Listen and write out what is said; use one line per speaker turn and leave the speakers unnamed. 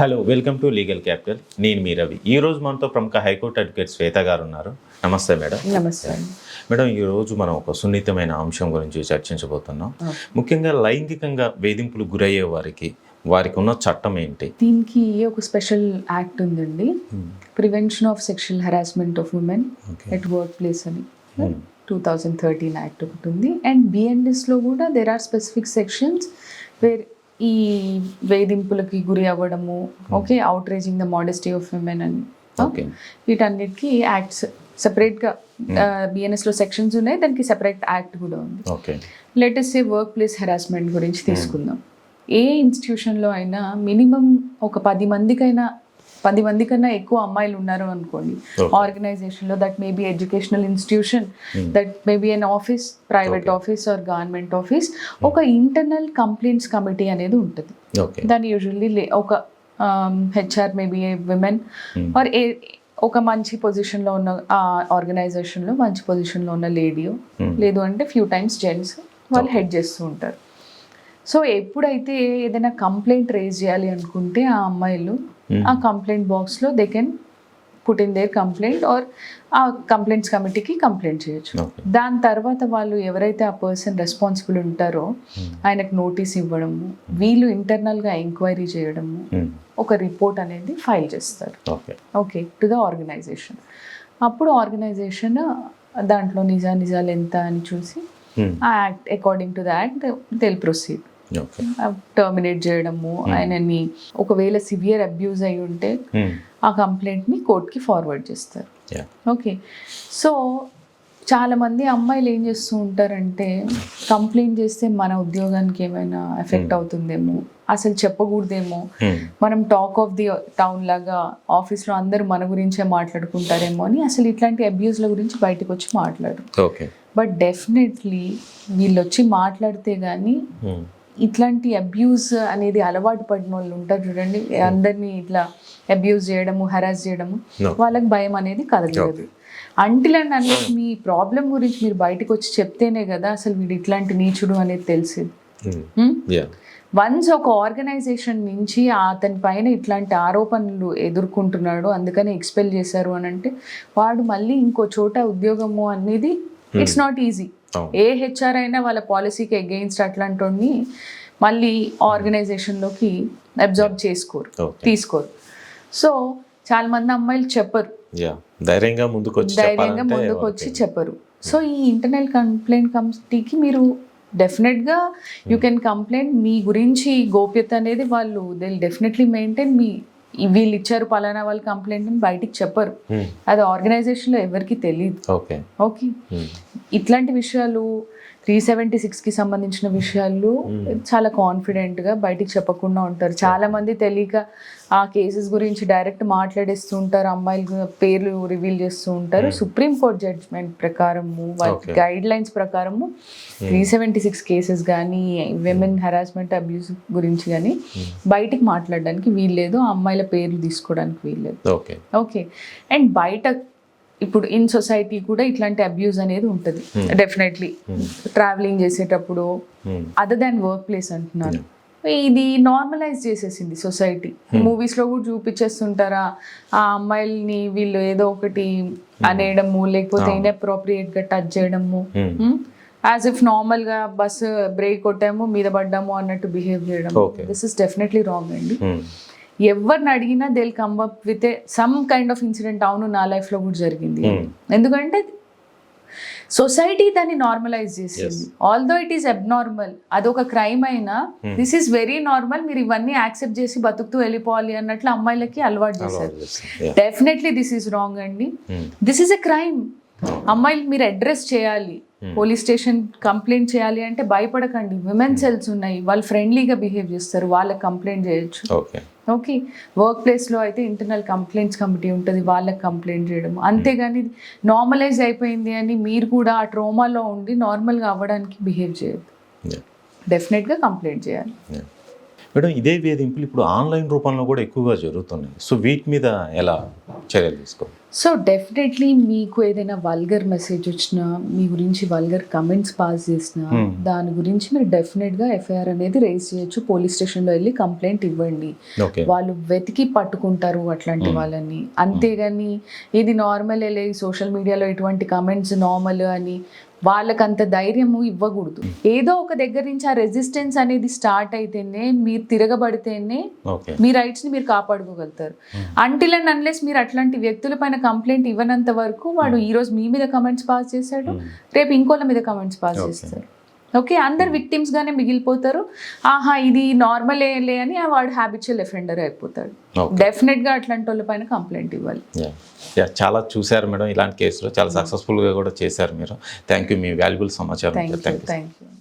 Hello welcome to legal capital నేను మీ రవి. ఈ రోజు మనతో ప్రముఖ హైకోర్టు అడ్వకేట్ శ్వేత గారు ఉన్నారు. నమస్తే మేడం.
నమస్తే.
మేడం ఈ రోజు మనం ఒక సున్నితమైన అంశం గురించి చర్చించబోతున్నాం. ముఖ్యంగా లైంగికంగా వేధింపులు గురయ్యే వారికి వారికి ఉన్న చట్టం ఏంటి?
దీనికి ఒక స్పెషల్ యాక్ట్ ఉందండి. Prevention of sexual harassment of women. At work place అని. టూ థౌజండ్ థర్టీన్ యాక్ట్ ఒకటి ఉంది. అండ్ బిఎన్ఎస్లో కూడా there are specific sections where ఈ వేధింపులకి గురి అవ్వడము okay out raging the modesty of women అని
ఓకే
వీటన్నిటికీ యాక్ట్స్ సెపరేట్గా బిఎన్ఎస్లో సెక్షన్స్ ఉన్నాయి దానికి సెపరేట్ యాక్ట్ కూడా ఉంది.
ఓకే
లేటెస్ట్ ఏ వర్క్ ప్లేస్ హెరాస్మెంట్ గురించి తీసుకుందాం. ఏ ఇన్స్టిట్యూషన్లో అయినా మినిమం ఒక పది మందికైనా పది మంది కన్నా ఎక్కువ అమ్మాయిలు ఉన్నారు అనుకోండి. ఆర్గనైజేషన్లో that may be educational institution that may be an office private. Office or government office ఒక ఇంటర్నల్ కంప్లైంట్స్ కమిటీ అనేది ఉంటుంది దాన్ని యూజువల్లీ ఒక HR maybe women
Hmm.
Or a ఒక మంచి పొజిషన్లో ఉన్న ఆర్గనైజేషన్లో మంచి పొజిషన్లో ఉన్న లేడీయో
Hmm.
లేదు అంటే ఫ్యూ టైమ్స్ జెంట్స్ వాళ్ళు. హెడ్ చేస్తూ ఉంటారు సో ఎప్పుడైతే ఏదైనా కంప్లైంట్ రేజ్ చేయాలి అనుకుంటే ఆ అమ్మాయిలు
Hmm.
ఆ కంప్లైంట్ బాక్స్లో they can put in their complaint or ఆ కంప్లైంట్స్ కమిటీకి కంప్లైంట్ చేయొచ్చు. దాని తర్వాత వాళ్ళు ఎవరైతే ఆ పర్సన్ రెస్పాన్సిబుల్ ఉంటారో ఆయనకు నోటీస్ ఇవ్వడము వీళ్ళు ఇంటర్నల్గా ఎంక్వైరీ చేయడము ఒక రిపోర్ట్ అనేది ఫైల్ చేస్తారు.
Okay
okay to the organization అప్పుడు ఆర్గనైజేషన్ దాంట్లో నిజా నిజాలు ఎంత అని చూసి ఆ act according to the act తెల్ ప్రొసీడ్ టర్మినేట్ చేయడము ఆయనని ఒకవేళ సివియర్ అబ్యూజ్ అయి ఉంటే ఆ కంప్లైంట్ని కోర్ట్కి ఫార్వర్డ్ చేస్తారు. ఓకే సో చాలామంది అమ్మాయిలు ఏం చేస్తూ ఉంటారంటే కంప్లైంట్ చేస్తే మన ఉద్యోగానికి ఏమైనా ఎఫెక్ట్ అవుతుందేమో అసలు చెప్పకూడదేమో మనం టాక్ ఆఫ్ ది టౌన్ లాగా ఆఫీస్లో అందరూ మన గురించే మాట్లాడుకుంటారేమో అని అసలు ఇట్లాంటి అబ్యూస్ల గురించి బయటకు వచ్చి మాట్లాడు
ఓకే
బట్ డెఫినెట్లీ వీళ్ళు వచ్చి మాట్లాడితే కానీ ఇట్లాంటి అబ్యూస్ అనేది అలవాటు పడిన వాళ్ళు ఉంటారు చూడండి. అందరినీ ఇట్లా అబ్యూస్ చేయడము హెరాస్ చేయడము. వాళ్ళకి భయం అనేది కదలలేదు అంటిల్ అండ్ అన్లెస్ మీ ప్రాబ్లం గురించి మీరు బయటకు వచ్చి చెప్తేనే కదా అసలు వీడు ఇట్లాంటి నీచుడు అనేది తెలిసింది. వన్స్ ఒక ఆర్గనైజేషన్ నుంచి అతని పైన ఇట్లాంటి ఆరోపణలు ఎదుర్కొంటున్నాడు అందుకని ఎక్స్పెల్ చేశారు అని అంటే వాడు మళ్ళీ ఇంకో చోట ఉద్యోగము అనేది it's not easy. A HR అయినా వాళ్ళ పాలసీకి అగెయిన్స్ట్ అట్లాంటి మళ్ళీ ఆర్గనైజేషన్లోకి అబ్జర్వ్ చేసుకోరు తీసుకోరు. సో చాలా మంది అమ్మాయిలు చెప్పరు.
ధైర్యంగా ముందుకు
ధైర్యంగా ముందుకు వచ్చి చెప్పరు. సో ఈ ఇంటర్నల్ కంప్లైంట్ కమిటీకి మీరు డెఫినెట్గా యూ కెన్ కంప్లైంట్ మీ గురించి గోప్యత అనేది వాళ్ళు దే డెఫినెట్లీ మెయింటైన్ మీ వీళ్ళు ఇచ్చారు పలానా వాళ్ళు కంప్లైంట్ అని బయటికి చెప్పరు
Hmm.
అది ఆర్గనైజేషన్లో ఎవరికి తెలియదు
ఓకే
ఓకే. ఇట్లాంటి విషయాలు త్రీ సెవెంటీ సిక్స్కి సంబంధించిన విషయాలు చాలా కాన్ఫిడెంట్గా బయటికి చెప్పకుండా ఉంటారు. చాలా మంది తెలియక ఆ కేసెస్ గురించి డైరెక్ట్ మాట్లాడేస్తూ ఉంటారు అమ్మాయిల పేర్లు రివీల్ చేస్తూ ఉంటారు. సుప్రీం కోర్ట్ జడ్జ్మెంట్ ప్రకారము
Okay.
గైడ్ లైన్స్ ప్రకారము త్రీ సెవెంటీ సిక్స్ కేసెస్ కానీ విమెన్ హెరాస్మెంట్ అబ్యూస్ గురించి కానీ బయటికి మాట్లాడడానికి వీల్లేదు. ఆ అమ్మాయిల పేర్లు తీసుకోవడానికి వీల్లేదు.
ఓకే
ఓకే అండ్ బయట ఇప్పుడు ఇన్ సొసైటీ కూడా ఇట్లాంటి అబ్యూస్ అనేది ఉంటుంది. డెఫినెట్లీ ట్రావెలింగ్ చేసేటప్పుడు
Hmm.
Other than work place అంటున్నాను ఇది నార్మలైజ్ చేసేసింది సొసైటీ మూవీస్లో కూడా చూపించేస్తుంటారా ఆ అమ్మాయిల్ని వీళ్ళు ఏదో ఒకటి అనేయడము లేకపోతే ఇన్అప్రోప్రియేట్గా టచ్ చేయడము.
Hmm.
యాజ్ ఇఫ్ నార్మల్గా బస్సు బ్రేక్ కొట్టాము మీద పడ్డాము అన్నట్టు బిహేవ్ చేయడం. దిస్ ఇస్ డెఫినెట్లీ రాంగ్ అండి.
Hmm.
ఎవరిని అడిగినా they'll come up with some kind of incident అవును నా లైఫ్లో కూడా జరిగింది.
Hmm.
ఎందుకంటే సొసైటీ దాన్ని నార్మలైజ్ చేసింది. ఆల్దో ఇట్ ఈస్ అబ్నార్మల్ అదొక క్రైమ్ అయినా దిస్ ఈస్ వెరీ నార్మల్ మీరు ఇవన్నీ యాక్సెప్ట్ చేసి బతుకుతూ వెళ్ళిపోవాలి అన్నట్లు అమ్మాయిలకి అలవాటు చేశారు. డెఫినెట్లీ దిస్ ఈస్ రాంగ్ అండి.
Hmm.
This is a crime అమ్మాయిలు మీరు అడ్రస్ చేయాలి. పోలీస్ స్టేషన్ కంప్లైంట్ చేయాలి అంటే భయపడకండి. విమెన్ సెల్స్ ఉన్నాయి. వాళ్ళు ఫ్రెండ్లీగా బిహేవ్ చేస్తారు. వాళ్ళకి కంప్లైంట్ చేయొచ్చు.
ఓకే.
వర్క్ ప్లేస్లో అయితే ఇంటర్నల్ కంప్లైంట్స్ కమిటీ ఉంటుంది వాళ్ళకి కంప్లైంట్ చేయడం. అంతేగాని నార్మలైజ్ అయిపోయింది అని మీరు కూడా ఆ ట్రోమాలో ఉండి నార్మల్గా అవ్వడానికి బిహేవ్ చేయదు. డెఫినెట్గా కంప్లైంట్ చేయాలి.
మేడం ఇదే వేధింపులు ఇప్పుడు ఆన్లైన్ రూపంలో కూడా ఎక్కువగా జరుగుతున్నాయి. సో వీటి మీద ఎలా చర్యలు తీసుకో
సో డెఫినెట్లీ మీకు ఏదైనా వల్గర్ మెసేజ్ వచ్చినా మీ గురించి వల్గర్ కమెంట్స్ పాస్ చేసినా
Hmm.
దాని గురించి మీరు డెఫినెట్గా ఎఫ్ఐఆర్ అనేది రేస్ చేయొచ్చు. పోలీస్ స్టేషన్లో వెళ్ళి కంప్లైంట్ ఇవ్వండి. వాళ్ళు వెతికి పట్టుకుంటారు అట్లాంటి వాళ్ళని. అంతేగాని ఇది నార్మల్ సోషల్ మీడియాలో ఇటువంటి కమెంట్స్ నార్మల్ అని వాళ్ళకి అంత ధైర్యము ఇవ్వకూడదు. ఏదో ఒక దగ్గర నుంచి ఆ రెసిస్టెన్స్ అనేది స్టార్ట్ అయితేనే మీరు తిరగబడితేనే మీ రైట్స్ని మీరు కాపాడుకోగలుగుతారు. అంటిల్ అండ్ అన్లెస్ మీరు అట్లాంటి వ్యక్తుల పైన కంప్లైంట్ ఇవ్వనంత వరకు వాడు ఈ రోజు మీ మీద కమెంట్స్ పాస్ చేశాడు రేపు ఇంకోళ్ళ మీద కమెంట్స్ పాస్ చేస్తారు. ఓకే అందరు విక్టిమ్స్ గానే మిగిలిపోతారు. ఆహా ఇది నార్మల్ లే అని ఆ వాడు హ్యాబిచువల్ ఎఫెండర్ అయిపోతాడు.
ఓకే
డెఫినెట్గా అట్లాంటి వాళ్ళ పైన కంప్లైంట్ ఇవ్వాలి.
యా యా చాలా చూశారు మేడం ఇలాంటి కేసులో చాలా సక్సెస్ఫుల్గా కూడా చేశారు మీరు. థ్యాంక్ యూ మీ వాల్యుబుల్ సమాచారం
థ్యాంక్ యూ